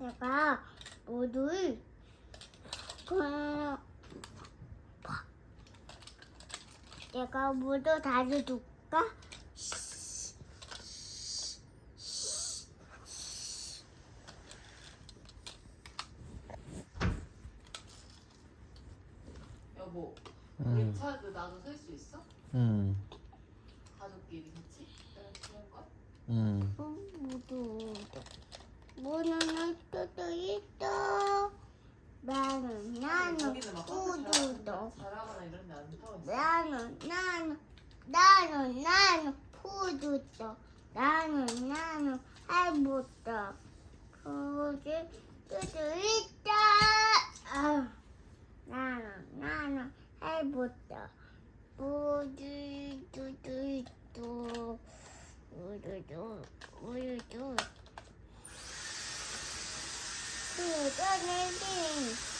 내가 모두 그 내가 모두 다시 줄까? 여보, 응. 차그 나도 살수 있어? 응. 가족끼리 같이? 그런 거? 응. 모두 수도 있어. 나는 나는 거기는 막 카페 우주도 잘하거나 잘하거 나는 나는 나는 나는 푸드도 나는 나는 할부도 거기 수도 있다. 아, 나는 나는 있고 우주도 우주도 그전에는 나는 이네